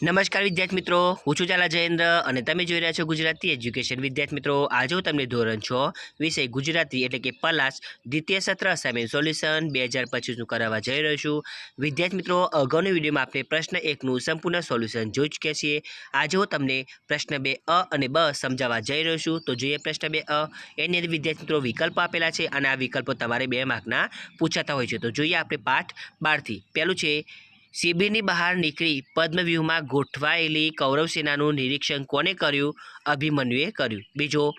નમસ્કાર વિદ્યાર્થી મિત્રો હું છું ચાલા જયેન્દ્ર અને તમે જોઈ રહ્યા છો ગુજરાતી એજ્યુકેશન. વિદ્યાર્થી મિત્રો આજે હું તમને ધોરણ છ વિષય ગુજરાતી એટલે કે પલાસ દ્વિતીય સત્ર અસાઇનમેન્ટ સોલ્યુશન બે હજાર પચીસનું કરાવવા જઈ રહ્યો છું. વિદ્યાર્થી મિત્રો અગાઉની વિડીયોમાં આપણે પ્રશ્ન એકનું સંપૂર્ણ સોલ્યુશન જોઈ ચૂક્યા છીએ. આજે હું તમને પ્રશ્ન બે અ અને બ સમજાવવા જઈ રહ્યો છું. તો જોઈએ પ્રશ્ન બે અ. એની અંદર વિદ્યાર્થી મિત્રો વિકલ્પો આપેલા છે અને આ વિકલ્પો તમારે બે માર્કના પૂછાતા હોય છે. તો જોઈએ આપણે પાઠ બારથી. પહેલું છે શિબિરની બહાર નીકળી પદ્મવ્યૂહમાં ગોઠવાયેલી કૌરવ સેનાનું નિરીક્ષણ કોને કર્યું? અભિમન્યુએ કર્યું. બીજો,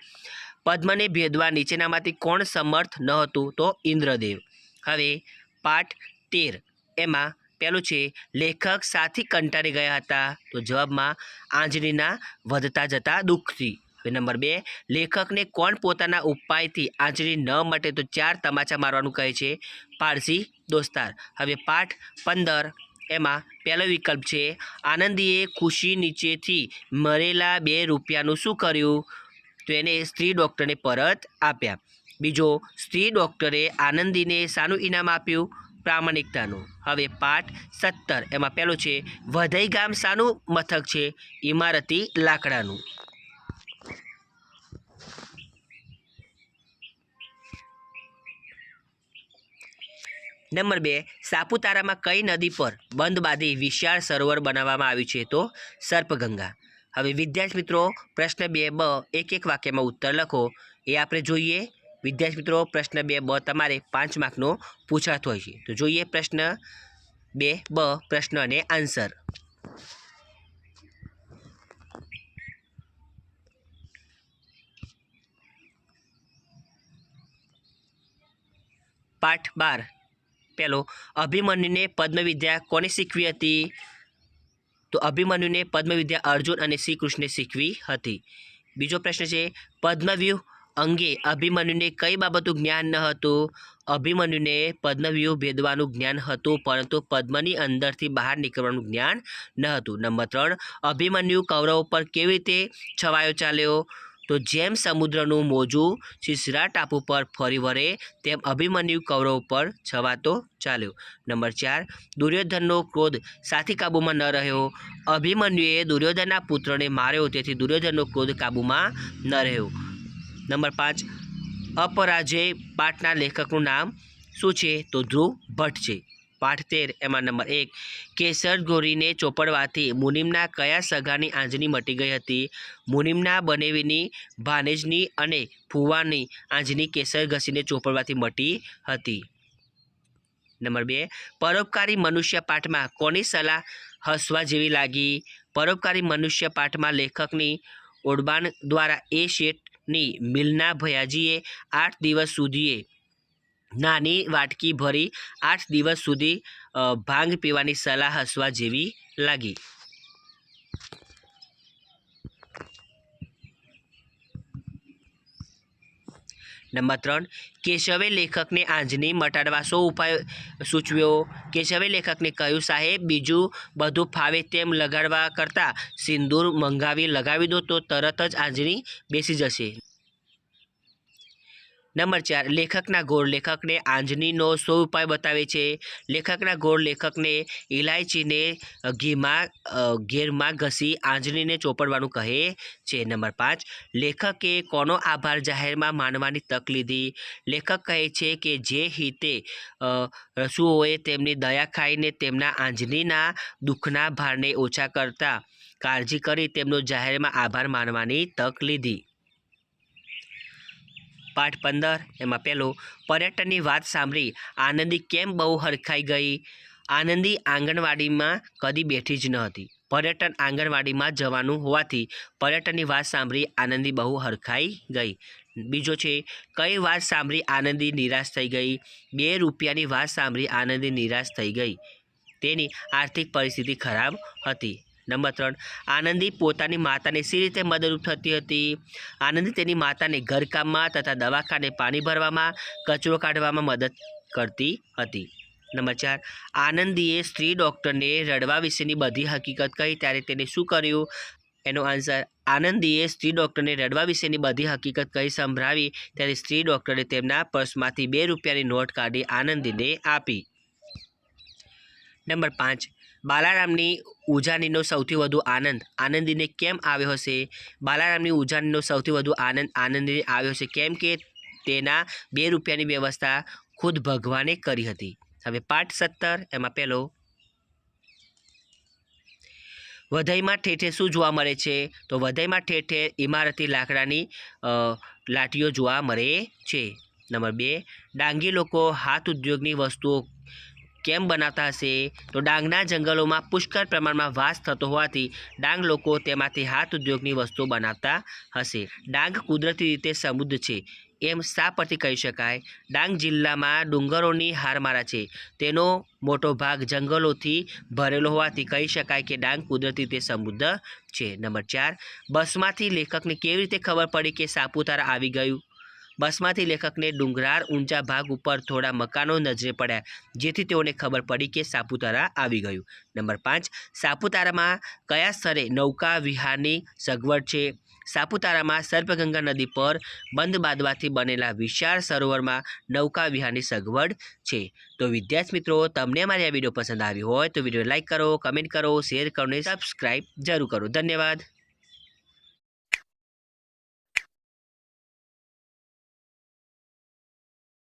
પદ્મને ભેદવા નીચેનામાંથી કોણ સમર્થ ન હતું તો ઇન્દ્રદેવ. હવે, પાઠ તેર. એમાં પહેલું છે, લેખક સાથી કંટાળી ગયા હતા. તો જવાબમાં, આંજળીના વધતા જતા દુઃખથી. નંબર બે, લેખકને કોણ પોતાના ઉપાયથી આંજળી ન મટે તો ચાર તમાચા મારવાનું કહે છે. પારસી દોસ્તાર. હવે પાઠ પંદર. એમાં પહેલો વિકલ્પ છે, આનંદીએ ખુશી નીચેથી મરેલા બે રૂપિયાનું શું કર્યું? તો એને સ્ત્રી ડૉક્ટરને પરત આપ્યા. બીજો, સ્ત્રી ડૉક્ટરે આનંદીને શાનું ઇનામ આપ્યું? પ્રામાણિકતાનું. હવે પાઠ સત્તર. એમાં પહેલો છે વધઈ ગામ શાનું મથક છે ઇમારતી લાકડાનું. નંબર બે, સાપુતારામાં કઈ નદી પર બંધ બાંધી વિશાળ સરોવર બનાવવામાં આવ્યું છે તો સર્પગંગા. હવે વિદ્યાર્થી મિત્રો, પ્રશ્ન બે બ એક એક વાક્યમાં ઉત્તર લખો. એ આપણે જોઈએ. વિદ્યાર્થી મિત્રો, પ્રશ્ન બે બ તમારે પાંચ માર્કનો પૂછાતો હોય છે. તો જોઈએ પ્રશ્ન બે બ, પ્રશ્ન અને આન્સર. પાઠ બાર પહેલો અભિમન્યુને પદ્મવિદ્યા કોને શીખવી હતી? તો અભિમન્યુને પદ્મવિદ્યા અર્જુન અને શ્રી કૃષ્ણે શીખવી હતી. બીજો પ્રશ્ન છે, પદ્મવ્યૂહ અંગે અભિમન્યુને કઈ બાબતનું જ્ઞાન ન હતું? અભિમન્યુને પદ્મવ્યૂહ ભેદવાનું જ્ઞાન હતું, પરંતુ પદ્મની અંદરથી બહાર નીકળવાનું જ્ઞાન ન હતું. નંબર ત્રણ, અભિમન્યુ કૌરવ પર કેવી રીતે છવાયો ચાલ્યો? તો જેમ સમુદ્રનું મોજું સિસરા ટાપુ પર ફરી વળે, તેમ અભિમન્યુ કૌરવ પર છવાતો ચાલ્યો. નંબર ચાર, દુર્યોધનનો ક્રોધ સાથી કાબૂમાં ન રહ્યો. અભિમન્યુએ દુર્યોધનના પુત્રને માર્યો, તેથી દુર્યોધનનો ક્રોધ કાબૂમાં ન રહ્યો. નંબર પાંચ અપરાજય પાઠના લેખકનું નામ શું છે? તો ધ્રુવ ભટ્ટ છે. પાઠ તેર એમાં નંબર એક, કેસર ગોરીને ચોપડવાથી મુનિમના કયા સગાની આંજણી મટી ગઈ હતી? મુનિમના બનેવીની ભાનેજની અને ફુવાની આંજની કેસર ઘસીને ચોપડવાથી મટી હતી. નંબર બે, પરોપકારી મનુષ્ય પાઠમાં કોની સલાહ હસવા જેવી લાગી? પરોપકારી મનુષ્ય પાઠમાં લેખકની ઓડબાન દ્વારા એ શેઠની મિલના ભયાજીએ આઠ દિવસ સુધીએ નાની વાટકી ભરી આઠ દિવસ સુધી ભાંગ પીવાની સલાહ હસવા જેવી લાગી. નંબર ત્રણ, કેશવે લેખકને આંજની મટાડવા શું ઉપાય સૂચવ્યો? કેશવે લેખકને કહ્યું, સાહેબ, બીજું બધું ફાવે તેમ લગાડવા કરતાં સિંદૂર મંગાવી લગાવી દો તો તરત જ આંજણી બેસી જશે. નંબર ચાર, લેખકના ગોળ લેખકને આંજણીનો સો ઉપાય બતાવે છે? લેખકના ગોળ લેખકને ઇલાયચીને ઘીમાં ઘેરમાં ઘસી આંજણીને ચોપડવાનું કહે છે. નંબર પાંચ, લેખકે કોનો આભાર જાહેરમાં માનવાની તક લીધી? લેખક કહે છે કે જે હિતે રસુઓએ તેમની દયા ખાઈને તેમના આંજણીના દુઃખના ભારને ઓછા કરતા કાળજી કરી તેમનો જાહેરમાં આભાર માનવાની તક લીધી. પાઠ પંદર, એમાં પહેલું પર્યટનની વાત સાંભળી, આનંદી કેમ બહુ હરખાઈ ગઈ? આનંદી આંગણવાડીમાં કદી બેઠી જ ન હતી. પર્યટન આંગણવાડીમાં જવાનું હોવાથી પર્યટનની વાત સાંભળી આનંદી બહુ હરખાઈ ગઈ. બીજો છે, કઈ વાત સાંભળી આનંદી નિરાશ થઈ ગઈ? બે રૂપિયાની વાત સાંભળી આનંદી નિરાશ થઈ ગઈ. તેની આર્થિક પરિસ્થિતિ ખરાબ હતી. નંબર ત્રણ, આનંદી પોતાની માતાને સી રીતે મદદરૂપ થતી હતી? આનંદી તેની માતાને ઘરકામમાં તથા દવાખાને પાણી ભરવામાં, કચરો કાઢવામાં મદદ કરતી હતી. નંબર ચાર, આનંદીએ સ્ત્રી ડૉક્ટરને રડવા વિશેની બધી હકીકત કહી ત્યારે તેને શું કર્યું? એનો આન્સર, આનંદીએ સ્ત્રી ડૉક્ટરને રડવા વિશેની બધી હકીકત કહી સંભળાવી ત્યારે સ્ત્રી ડૉક્ટરે તેમના પર્સમાંથી બે રૂપિયાની નોટ કાઢી આનંદીને આપી. નંબર પાંચ બાલારામની ઉજાનીનો સૌથી વધુ આનંદ, આનંદીને કેમ આવ્યો હશે? બાલારામની ઉજાનીનો સૌથી વધુ આનંદ, આનંદીને આવ્યો હશે કેમ કે તેના બે રૂપિયાની વ્યવસ્થા ખુદ ભગવાને કરી હતી. હવે પાઠ સત્તર, એમાં પહેલો વધઈમાં ઠેઠે શું જોવા મળે છે? તો વધઈમાં ઠેઠે ઇમારતી લાકડાની લાટીઓ જોવા મળે છે. નંબર બે, ડાંગી લોકો હાથ ઉદ્યોગની વસ્તુઓ કેમ બનાવતા હશે? તો ડાંગના જંગલોમાં પુષ્કળ પ્રમાણમાં વાસ થતો હોવાથી ડાંગ લોકો તેમાંથી હાથ ઉદ્યોગની વસ્તુઓ બનાવતા હશે. ડાંગ કુદરતી રીતે સમૃદ્ધ છે, એમ શા પરથી કહી શકાય? ડાંગ જિલ્લામાં ડુંગરોની હારમારા છે. તેનો મોટો ભાગ જંગલોથી ભરેલો હોવાથી કહી શકાય કે ડાંગ કુદરતી રીતે સમૃદ્ધ છે. નંબર ચાર, બસમાંથી લેખકને કેવી રીતે ખબર પડી કે સાપુતારા આવી ગયું? બસમાંથી લેખકને ડુંગરાળ ઊંચા ભાગ ઉપર થોડા મકાનો નજરે પડ્યા, જેથી તેઓને ખબર પડી કે સાપુતારા આવી ગયું. નંબર પાંચ, સાપુતારામાં કયા સ્તરે નૌકા વિહારની સગવડ છે? સાપુતારામાં સર્પગંગા નદી પર બંધ બાંધવાથી બનેલા વિશાળ સરોવરમાં નૌકા વિહારની સગવડ છે. તો વિદ્યાર્થી મિત્રો, તમને મારી આ વીડિયો પસંદ આવી હોય તો વીડિયો લાઇક કરો, કમેન્ટ કરો, શેર કરો અને સબસ્ક્રાઈબ જરૂર કરો. ધન્યવાદ.